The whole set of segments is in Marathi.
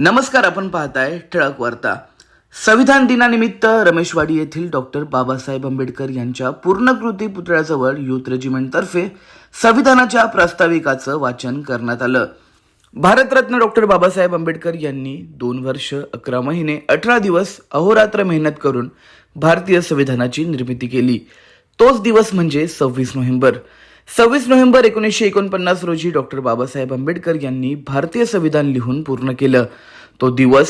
नमस्कार आपण पाहताय ठळक वार्ता. संविधान दिनानिमित्त रमेशवाडी येथील डॉक्टर बाबासाहेब आंबेडकर यांच्या पूर्णकृती पुतळ्याजवळ युथ रेजिमेंटतर्फे संविधानाच्या प्रास्ताविकाचं वाचन करण्यात आलं. भारतरत्न डॉक्टर बाबासाहेब आंबेडकर यांनी दोन वर्ष अकरा महिने अठरा दिवस अहोरात्र मेहनत करून भारतीय संविधानाची निर्मिती केली. तोच दिवस म्हणजे सव्वीस नोव्हेंबर. सव्वीस नोव्हेंबर एकोणीसशे एकोणपन्नास रोजी डॉक्टर बाबासाहेब आंबेडकर यांनी भारतीय संविधान लिहून पूर्ण केलं. तो दिवस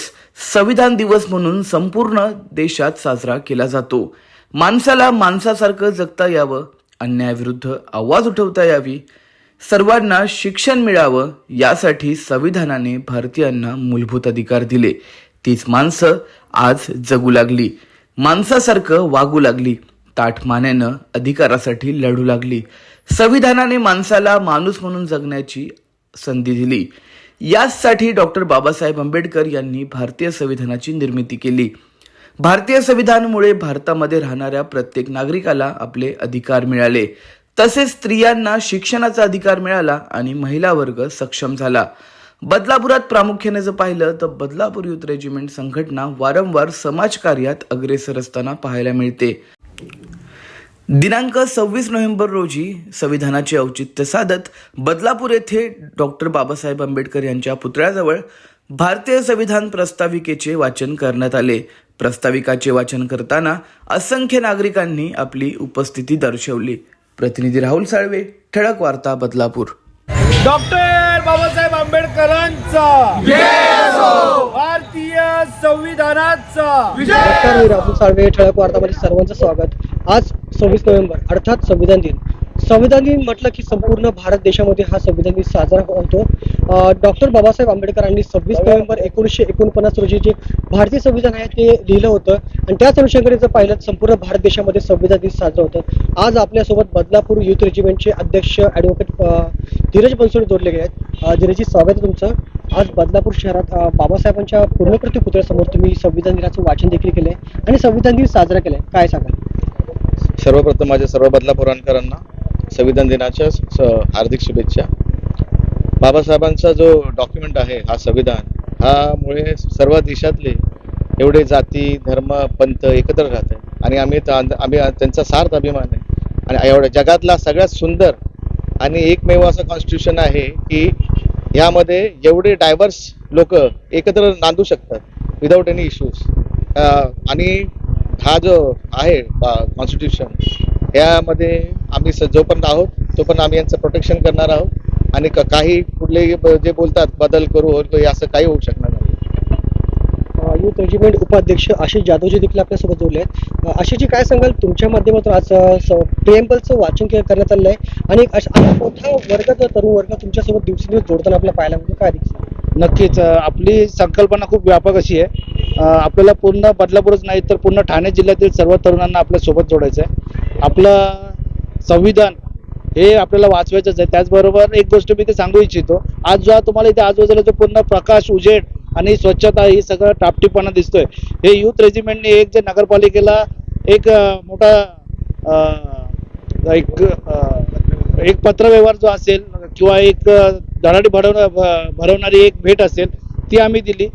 संविधान दिवस म्हणून संपूर्ण देशात साजरा केला जातो. माणसाला माणसासारखं जगता यावं अन्यायाविरुद्ध आवाज उठवता यावी सर्वांना शिक्षण मिळावं यासाठी संविधानाने भारतीयांना मूलभूत अधिकार दिले. तीच माणसं आज जगू लागली. माणसासारखं वागू लागली. ताठ अधिकारासाठी लढू लागली. संविधानाने माणसाला माणूस म्हणून जगण्याची संधी दिली. याचसाठी डॉक्टर बाबासाहेब आंबेडकर यांनी भारतीय संविधानाची निर्मिती केली. भारतीय संविधानामुळे भारतामध्ये राहणाऱ्या प्रत्येक नागरिकाला आपले अधिकार मिळाले. तसेच स्त्रियांना शिक्षणाचा अधिकार मिळाला आणि महिला वर्ग सक्षम झाला. बदलापुरात प्रामुख्याने जर पाहिलं तर बदलापूर युथ रेजिमेंट संघटना वारंवार समाजकार्यात अग्रेसर असताना पाहायला मिळते. दिनांक सव्वीस नोव्हेंबर रोजी संविधानाचे औचित्य साधत बदलापूर येथे डॉक्टर बाबासाहेब आंबेडकर यांच्या पुतळ्याजवळ भारतीय संविधान प्रस्ताविकेचे वाचन करण्यात आले. प्रस्ताविकाचे वाचन करताना असंख्य नागरिकांनी आपली उपस्थिती दर्शवली. प्रतिनिधी राहुल साळवे ठळक वार्ता बदलापूर. डॉक्टर बाबासाहेब आंबेडकरांचा. भारतीय संविधानाचा. राहुल साळवे ठळक वार्तामध्ये सर्वांचं स्वागत. आज सव्वीस नोव्हेंबर अर्थात संविधान दिन. संविधान दिन म्हटलं की संपूर्ण भारत देशामध्ये हा संविधान दिन साजरा होतो. डॉक्टर बाबासाहेब आंबेडकरांनी सव्वीस नोव्हेंबर एकोणीसशे एकोणपन्नास रोजी जे भारतीय संविधान आहे ते लिहिलं होतं. आणि त्याच अनुषंगाने जर पाहिलं संपूर्ण भारत देशामध्ये संविधान दिन साजरा होतं. आज आपल्यासोबत बदलापूर युथ रेजिमेंटचे अध्यक्ष ॲडव्होकेट धीरज बनसोडे जोडले गेले आहेत. अ, धीरजजी स्वागत आहे तुमचं. आज बदलापूर शहरात बाबासाहेबांच्या पूर्णकृती पुतळ्यासमोर तुम्ही संविधान दिनाचं वाचन देखील केलंय आणि संविधान दिन साजरा केलाय. काय सांगाल? सर्वप्रथम माझ्या सर्व बदलापुरांकरांना संविधान दिनाच्या हार्दिक शुभेच्छा. बाबासाहेबांचा जो डॉक्युमेंट आहे हा संविधान हामुळे सर्व देशातले एवढे जाती धर्म पंथ एकत्र राहत आहे आणि आम्ही आम्ही त्यांचा सार्थ अभिमान आहे. आणि एवढ्या जगातला सगळ्यात सुंदर आणि एकमेव असं कॉन्स्टिट्यूशन आहे की यामध्ये एवढे डायव्हर्स लोक एकत्र नांदू शकतात विदाऊट एनी इश्यूज आणि हा जो आहे कॉन्स्टिट्यूशन यामध्ये आम्ही जोपर्यंत आहोत तोपर्यंत आम्ही यांचं प्रोटेक्शन करणार आहोत. आणि काही कुठलेही जे बोलतात बदल करू होतो असं काही होऊ शकणार नाही. अ, युथ रेजिमेंट उपाध्यक्ष आशिष जाधवजी देखील आपल्यासोबत जोडले आहेत. अ, आशिषजी काय सांगाल? तुमच्या माध्यमातून आज प्रिएम्बलचं वाचन के- करण्यात आलं आहे आणि मोठा वर्ग तरुण वर्ग तुमच्यासोबत दिवसेंदिवस जोडताना आपल्याला पाहायला मिळतो? काय दिसतं? नक्कीच आपली संकल्पना खूप व्यापक अशी आहे. आपल्याला पूर्ण बदलापूरच नाही तर पूर्ण ठाणे जिल्ह्यातील सर्व तरुणांना आपल्यासोबत जोडायचं आहे आपलं संविधान हे आपल्याला वाचवायचंच आहे. त्याचबरोबर एक गोष्ट मी ते सांगू इच्छितो. आज जो तुम्हाला इथे आजूबाजूला जो पूर्ण प्रकाश उजेड आणि स्वच्छता ही सगळं टापटीपणा दिसतोय. हे युथ रेजिमेंटने एक जे नगरपालिकेला एक मोठा एक एक पत्रव्यवहार जो असेल किंवा एक धनाडी धडाडी भरवण भ- भरवणारी एक भेट असेल ती आम्ही दिली.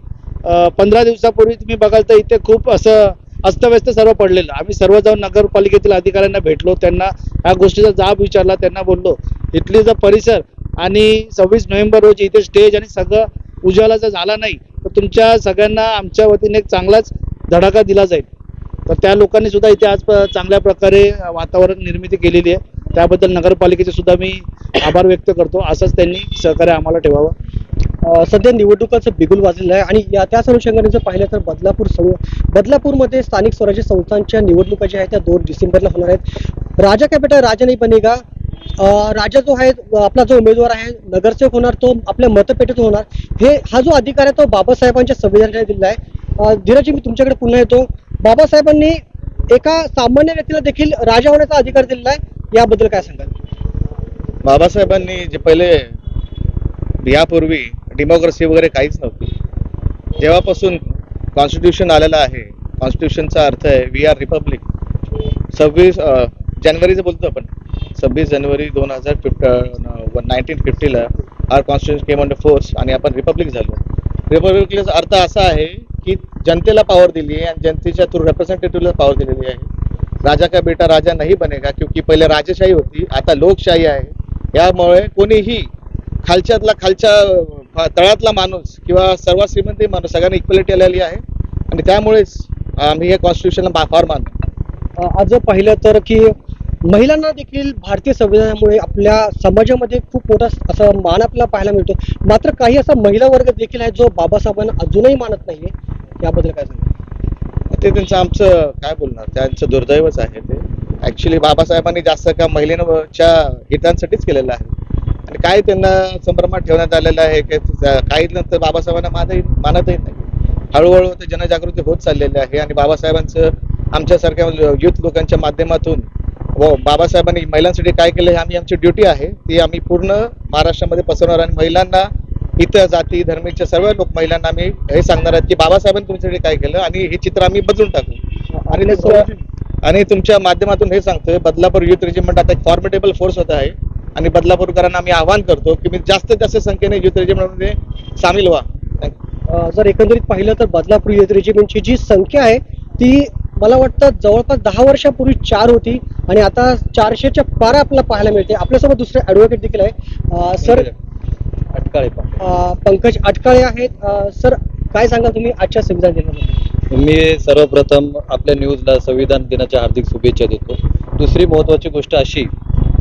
पंधरा दिवसापूर्वी तुम्ही बघाल तर इथे खूप असं अस्तव्यस्त सर्व पडलेलं. आम्ही सर्व जाऊन नगरपालिकेतील अधिकाऱ्यांना भेटलो त्यांना ह्या गोष्टीचा जाब विचारला त्यांना बोललो इथली जर परिसर आणि सव्वीस नोव्हेंबर रोजी इथे स्टेज आणि सगळं उजाला जर झाला नाही तर तुमच्या सगळ्यांना आमच्या वतीने एक चांगलाच धडाका दिला जाईल. तर त्या लोकांनी सुद्धा इथे आज प- चांगल्या प्रकारे वातावरण निर्मिती केलेली आहे. त्याबद्दल नगरपालिकेचे सुद्धा मी आभार व्यक्त करतो. असंच त्यांनी सहकार्य आम्हाला ठेवावं. अ, सध्या निवडणुकाचं बिगुल वाजलेलं आहे आणि या त्याच अनुषंगाने जर पाहिलं तर बदलापूर सं बदलापूरमध्ये स्थानिक स्वराज्य संस्थांच्या निवडणुका ज्या आहेत त्या दोन डिसेंबरला होणार आहेत. राजा काय बेटा राजा नाही बनेगा अ, राजा जो आहे आपला जो उमेदवार आहे नगरसेवक होणार तो आपल्या मतपेटीत होणार. हे हा जो अधिकार आहे तो बाबासाहेबांच्या संविधानाने दिलेला आहे. अ, धीरजी मी तुमच्याकडे पुन्हा येतो. बाबासाहेबांनी एका सामान्य व्यक्तीला देखील राजा होण्याचा अधिकार दिलेला आहे. याबद्दल काय सांगाल? बाबासाहेबांनी जे पहिले यापूर्वी डेमोक्रेसी वगैरे काहीच नव्हती. जेव्हापासून कॉन्स्टिट्यूशन आलेलं आहे कॉन्स्टिट्यूशनचा अर्थ आहे वी आर रिपब्लिक सव्वीस जानेवारीचं बोलतो आपण. सव्वीस जानेवारी दोन हजार फिफ्ट nineteen फिफ्टीला our constitution came under force आणि आपण रिपब्लिक झालो. रिपब्लिकचा अर्थ असा आहे की जनतेला पॉवर दिली आहे आणि जनतेच्या थ्रू रिप्रेझेंटेटिव्हला पॉवर दिलेली आहे. राजा का बेटा राजा नाही बनेगा क्योंकि पहिले राजशाही होती आता लोकशाही आहे. यामुळे कोणीही खालच्यातला खालच्या तळातला माणूस किंवा सर्वात श्रीमंती माणूस सगळ्यांना इक्वलिटी आलेली आहे. आणि त्यामुळेच आम्ही हे कॉन्स्टिट्यूशनला फार मानतो. आज पाहिलं तर की महिलांना देखील भारतीय संविधानामुळे आपल्या समाजामध्ये खूप मोठा असं मान आपल्याला पाहायला मिळतो. मात्र काही असा महिला वर्ग देखील आहे जो बाबासाहेबांना अजूनही मानत नाहीये. याबद्दल काय सांगा ते त्यांचं आमचं काय बोलणार त्यांचं दुर्दैवच आहे ते. ऍक्च्युली बाबासाहेबांनी जास्त का महिलांच्या हितांसाठीच केलेलं आहे. आणि काय त्यांना संभ्रमात ठेवण्यात आलेलं आहे की काही नंतर बाबासाहेबांना मानही मानतही नाही. हळूहळू ते जनजागृती होत चाललेली आहे आणि बाबासाहेबांचं आमच्यासारख्या युथ लोकांच्या माध्यमातून व बाबासाहेबांनी महिलांसाठी काय केलं हे आम्ही आमची ड्युटी आहे. ती आम्ही पूर्ण महाराष्ट्रामध्ये पसरवणार आणि महिलांना इतर जाती धर्मीच्या सर्व लोक महिलांना आम्ही हे सांगणार आहेत की बाबासाहेबांनी तुमच्यासाठी काय केलं आणि हे चित्र आम्ही बदलून टाकू. आणि तुमच्या- आणि तुमच्या माध्यमातून हे सांगतोय बदलापूर युथ रेजिमेंट आता एक फॉर्मेटेबल फोर्स होत आहे. आणि बदलापूरकरांना आम्ही आवाहन करतो की मी जास्तीत जास्त संख्येने युथ रेजिमेंटमध्ये सामील व्हा. जर एकंदरीत पाहिलं तर बदलापूर युथ रेजिमेंटची जी संख्या आहे ती मला वाटतं जवळपास दहा वर्षापूर्वी चार होती आणि आता चारशेच्या पार आपल्याला पाहायला मिळते. आपल्यासोबत दुसरे ऍडव्होकेट देखील आहे. सर अटकाळे पंकज अटकाळे आहेत. सर काय सांगा तुम्ही आजच्या संविधान दिनाबद्दल? मी सर्वप्रथम आपल्या न्यूजला संविधान दिनाच्या हार्दिक शुभेच्छा देतो. दुसरी महत्वाची गोष्ट अशी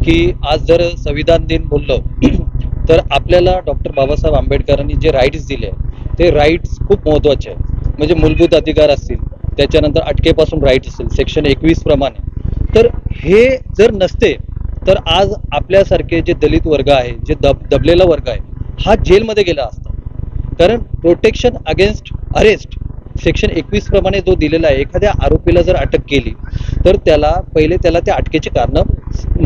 की आज जर संविधान दिन बोललो तर आपल्याला डॉक्टर बाबासाहेब आंबेडकरांनी जे राईट्स दिले ते राईट्स खूप महत्त्वाचे आहेत. म्हणजे मूलभूत अधिकार असतील त्याच्यानंतर अटकेपासून राईट असतील सेक्शन एकवीस प्रमाणे. तर हे जर नसते तर आज आपल्यासारखे जे दलित वर्ग आहे जे दब दबलेला वर्ग आहे हा जेलमध्ये गेला असता. कारण प्रोटेक्शन अगेन्स्ट अरेस्ट सेक्शन एकवीस प्रमाणे जो दिलेला आहे एखाद्या आरोपीला जर अटक केली तर त्याला पहिले त्याला त्या अटकेची कारणं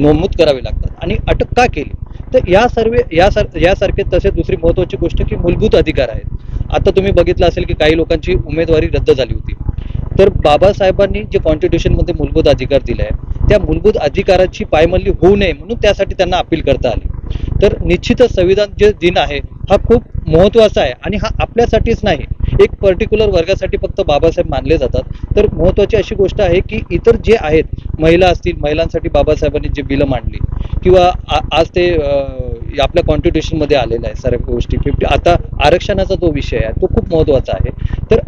नमूद करावी लागतात. आणि अटक का केली? तर या सर्व यासार यासारखे तसे दुसरी महत्वाची गोष्ट की मूलभूत अधिकार आहेत. आता तुम्ही बघितलं असेल की काही लोकांची उमेदवारी रद्द झाली होती. तर बाबासाहेबांनी जे कॉन्स्टिट्यूशनमध्ये मूलभूत अधिकार दिले आहे त्या मूलभूत अधिकाराची पायमल्ली होऊ नये म्हणून त्यासाठी त्यांना अपील करता आली. तर निश्चितच संविधान जे दिन आहे हा खूप महत्त्वाचा आहे आणि हा आपल्यासाठीच नाही. एक पर्टिक्युलर वर्गासाठी फक्त बाबासाहेब मानले जातात. तर महत्त्वाची अशी गोष्ट आहे की इतर जे आहेत महिला असतील महिलांसाठी बाबासाहेबांनी जे बिलं मांडली किंवा आज ते आपल्या कॉन्स्टिट्युशनमध्ये आलेलं आहे सर्व गोष्टी. फिफ्टी आता आरक्षणाचा जो विषय आहे तो खूप महत्त्वाचा आहे. तर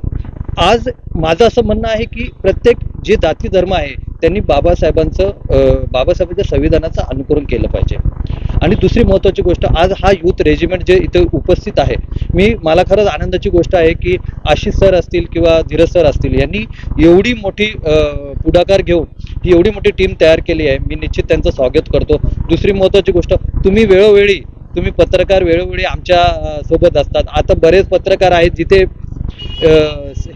आज माझं असं म्हणणं आहे की प्रत्येक जे जाती धर्म आहे त्यांनी बाबासाहेबांचं बाबासाहेबांच्या संविधानाचं अनुकरण केलं पाहिजे. आणि दुसरी महत्वाची गोष्ट आज हा युथ रेजिमेंट जे इथे उपस्थित आहे मी मला खरंच आनंदाची गोष्ट आहे की आशिष सर असतील किंवा धीरज सर असतील यांनी एवढी मोठी पुढाकार घेऊन ही एवढी मोठी टीम तयार केली आहे. मी निश्चित त्यांचं स्वागत करतो. दुसरी महत्वाची गोष्ट तुम्ही वेळोवेळी तुम्ही पत्रकार वेळोवेळी आमच्यासोबत असतात. आता बरेच पत्रकार आहेत जिथे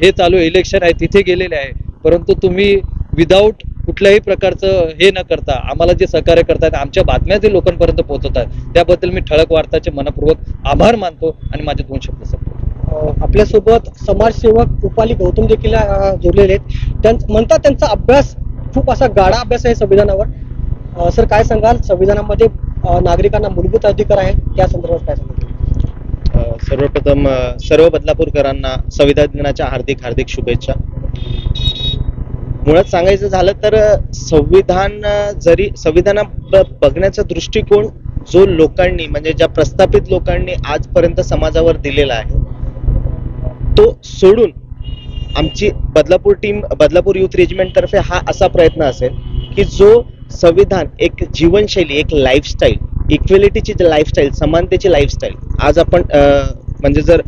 हे चालू इलेक्शन आहे तिथे गेलेले आहे. परंतु तुम्ही विदाऊट कुठल्याही प्रकारचं हे न करता आम्हाला जे सहकार्य करतात आमच्या बातम्या जे लोकांपर्यंत पोहोचवतात त्याबद्दल मी ठळक वार्ताचे मनपूर्वक आभार मानतो आणि माझे दोन शब्द सांगतो आपल्यासोबत समाजसेवक उपाली गौतम देखील जोडलेले आहेत. त्यां म्हणतात त्यांचा अभ्यास खूप असा गाढा अभ्यास आहे संविधानावर. सर काय सांगाल? संविधानामध्ये नागरिकांना मूलभूत अधिकार आहे त्या संदर्भात काय सांगाल? सर्वप्रथम सर्व बदलापूरकरांना संविधान दिनाच्या हार्दिक हार्दिक शुभेच्छा. मुळात सांगायचं झालं तर संविधान जरी संविधान बघण्याचा दृष्टिकोन जो लोकांनी म्हणजे ज्या प्रस्थापित लोकांनी आजपर्यंत समाजावर दिलेला आहे तो सोडून आमची Badlapur team Badlapur youth regiment तर्फे हा असा प्रयत्न असेल की जो संविधान एक जीवनशैली एक लाईफस्टाईल इक्वेलिटीची लाईफस्टाईल समानतेची लाईफस्टाईल आज आपण म्हणजे जर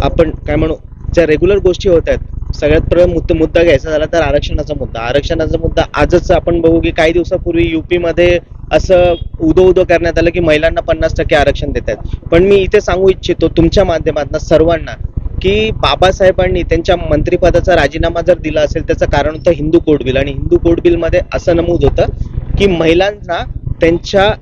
आपण काय म्हणू ज्या रेग्युलर गोष्टी होत आहेत सगळ्यात प्रथम मुद्दा मुद्दा घ्यायचा झाला तर आरक्षणाचा मुद्दा. आरक्षणाचा मुद्दा आजच आपण बघू की काही दिवसापूर्वी युपीमध्ये असं उदो उदो करण्यात आलं की महिलांना पन्नास टक्के आरक्षण देत आहेत. पण मी इथे सांगू इच्छितो तुमच्या माध्यमातून सर्वांना की बाबासाहेबांनी त्यांच्या मंत्रिपदाचा राजीनामा जर दिला असेल त्याचं कारण होतं हिंदू कोड बिल आणि हिंदू कोड बिलमध्ये असं नमूद होतं की महिलांना त्यांच्या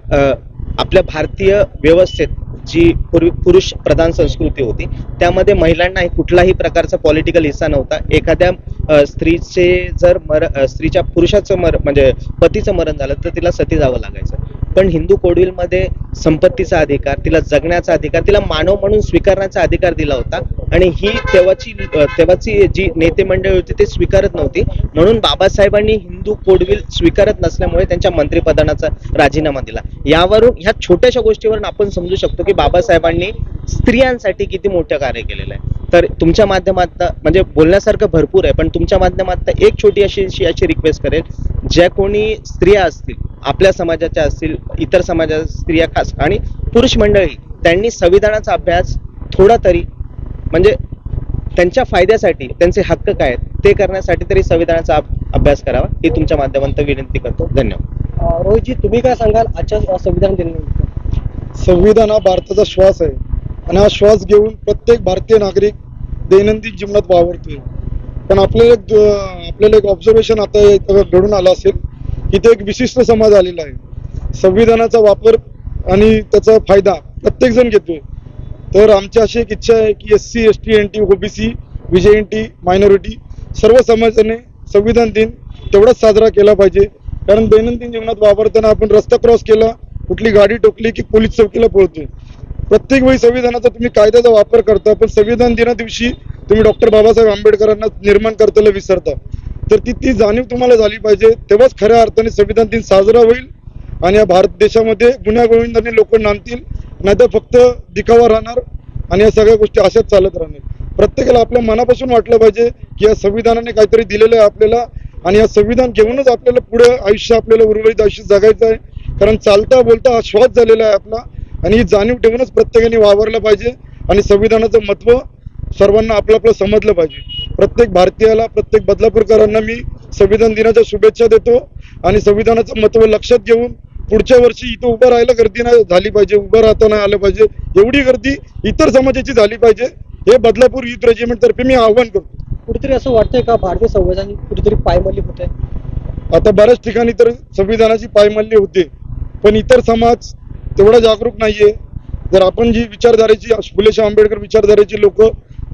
आपल्या भारतीय व्यवस्थेत जी पूर्वी पुरुष प्रधान संस्कृती होती त्यामध्ये महिलांना कुठलाही प्रकारचा पॉलिटिकल हिस्सा नव्हता. एखाद्या स्त्रीचे जर मर स्त्रीच्या पुरुषाचं मर म्हणजे पतीचं मरण झालं तर तिला सती जावं लागायचं. पण हिंदू कोडविलमध्ये संपत्तीचा अधिकार तिला जगण्याचा अधिकार तिला मानव म्हणून स्वीकारण्याचा अधिकार दिला होता. आणि ही तेव्हाची तेव्हाची जी नेते मंडळी होती ते स्वीकारत नव्हती. म्हणून बाबासाहेबांनी हिंदू कोडविल स्वीकारत नसल्यामुळे त्यांच्या मंत्रिपदाचा राजीनामा दिला. यावरून ह्या छोट्याशा गोष्टीवरून आपण समजू शकतो की बाबासाहेबांनी स्त्रियांसाठी किती मोठं कार्य केलेलं आहे. तर तुमच्या माध्यमात म्हणजे बोलण्यासारखं भरपूर आहे पण तुमच्या माध्यमात एक छोटी अशी अशी अशी रिक्वेस्ट करेल ज्या कोणी स्त्रिया असतील आपल्या समाजाच्या असतील इतर समाजाच्या स्त्रिया खास आणि पुरुष मंडळी त्यांनी संविधानाचा अभ्यास थोडा तरी म्हणजे त्यांच्या फायद्यासाठी त्यांचे हक्क काय आहेत ते करण्यासाठी तरी संविधानाचा अभ- अभ्यास करावा ही तुमच्या माध्यमातून विनंती करतो. धन्यवाद. रोहितजी तुम्ही काय सांगाल आजच्या संविधान दिनानिमित्त? संविधान हा भारताचा श्वास आहे आणि हा श्वास घेऊन प्रत्येक भारतीय नागरिक दैनंदिन जीवनात वावरतोय. पण आपल्याला एक आपल्याला एक ऑब्झर्वेशन आता घडून आलं असेल की ते एक विशिष्ट समाज आलेला आहे. संविधानाचा वापर आणि त्याचा फायदा प्रत्येक जण घेतोय. तर आमची अशी एक इच्छा आहे की S C S T N T OBC विजय एन टी मायनॉरिटी सर्व समाजाने संविधान दिन तेवढाच साजरा केला पाहिजे. कारण दैनंदिन जीवनात वापरताना आपण रस्ता क्रॉस केला कुठली गाडी टोकली की पोलीस चौकीला पळतोय. प्रत्येक वेळी संविधानाचा तुम्ही कायद्याचा वापर करता पण संविधान दिना दिवशी तुम्ही डॉक्टर बाबासाहेब आंबेडकरांना निर्माण करताना विसरता. तर ती ती जाणीव तुम्हाला झाली पाहिजे तेव्हाच खऱ्या अर्थाने संविधान दिन साजरा होईल आणि या भारत देशामध्ये गुन्ह्यागोविंदाने लोक नांदतील नाहीतर फक्त दिखावा राहणार आणि या सगळ्या गोष्टी अशाच चालत राहणार. प्रत्येकाला आपल्या मनापासून वाटलं पाहिजे की या संविधानाने काहीतरी दिलेलं आहे आपल्याला आणि या संविधान घेऊनच आपल्याला पुढे आयुष्य आपल्याला उर्वरित आयुष्य जगायचं आहे. कारण चालता बोलता हा श्वास झालेला आहे आपला. आणि ही जाणीव ठेवूनच प्रत्येकाने वावरलं पाहिजे आणि संविधानाचं महत्त्व सर्वांना आपलं आपलं समजलं पाहिजे. प्रत्येक भारतीयाला प्रत्येक बदलापूरकरांना मी संविधान दिनाच्या शुभेच्छा देतो आणि संविधानाचं महत्त्व लक्षात घेऊन पुढच्या वर्षी इथं उभं राहायला गर्दी नाही झाली पाहिजे उभं राहता नाही आलं पाहिजे. एवढी गर्दी इतर समाजाची झाली पाहिजे. हे बदलापूर युथ रेजिमेंट तर्फे मी आव्हान करतो. कुठेतरी असं वाटतंय का भारतीय संविधान कुठेतरी पायमल्ली होत आहे? आता बऱ्याच ठिकाणी तर संविधानाची पायमल्ली होते. पण इतर समाज तेवढा जागरूक नाहीये. जर आपण जी विचारधारेची फुले शाह आंबेडकर विचारधारेची लोक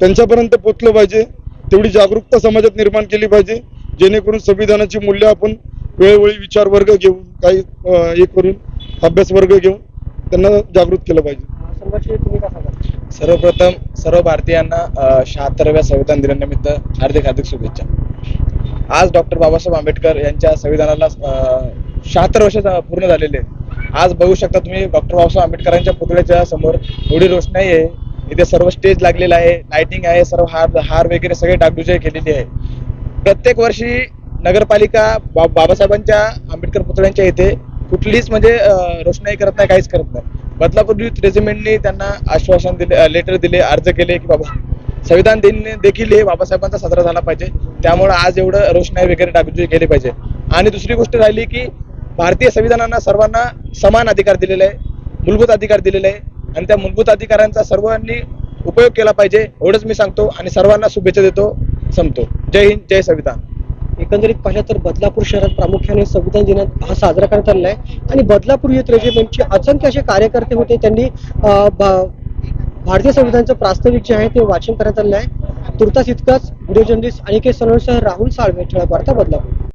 त्यांच्यापर्यंत पोचलं पाहिजे तेवढी जागरूकता समाजात निर्माण केली पाहिजे जेणेकरून संविधानाची मूल्य आपण वेळोवेळी विचार वर्ग घेऊन काही हे करून अभ्यास वर्ग घेऊन त्यांना जागृत केलं पाहिजे. सर्वप्रथम सर्व भारतीयांना शहात्तराव्या संविधान दिनानिमित्त हार्दिक हार्दिक शुभेच्छा. आज डॉक्टर बाबासाहेब आंबेडकर यांच्या संविधानाला शहात्तर वर्ष पूर्ण झालेले आहेत. आज बघू शकता तुम्ही डॉक्टर बाबासाहेब आंबेडकरांच्या पुतळ्याच्या समोर एवढी रोषणाई आहे. इथे सर्व स्टेज लागलेला आहे. लाइटिंग आहे सर्व हार हार वगैरे सगळे डागडुजाई केलेली आहे. प्रत्येक वर्षी नगरपालिका बा बाबासाहेबांच्या आंबेडकर पुतळ्यांच्या इथे कुठलीच म्हणजे रोषणाई करत नाही काहीच करत नाही. बदलापूर युथ रेजिमेंटनी त्यांना आश्वासन दिले लेटर दिले अर्ज केले की बाबा संविधान दिन देखील हे बाबासाहेबांचा साजरा झाला पाहिजे. त्यामुळे आज एवढं रोषणाई वगैरे डागडुजी केली पाहिजे. आणि दुसरी गोष्ट राहिली की भारतीय संविधानानं सर्वांना समान अधिकार दिलेले आहे मूलभूत अधिकार दिलेले आहे आणि त्या मूलभूत अधिकारांचा सर्वांनी उपयोग केला पाहिजे एवढंच मी सांगतो आणि सर्वांना शुभेच्छा देतो संपतो. जय हिंद जय संविधान. एकंदरीत पाहिलं तर बदलापूर शहरात प्रामुख्याने संविधान दिन हा साजरा करण्यात आलेला आहे आणि बदलापूर युथ रेजिमेंटचे असंख्य असे कार्यकर्ते होते त्यांनी भारतीय संविधानाचं प्रास्ताविक जे आहे ते वाचन करण्यात आलेलं आहे. तुर्तास इतकंच व्हिडिओ जर्नलिस्ट अनिकेत सोनवणेसह राहुल साळवे ठळक वार्ता बदलापूर.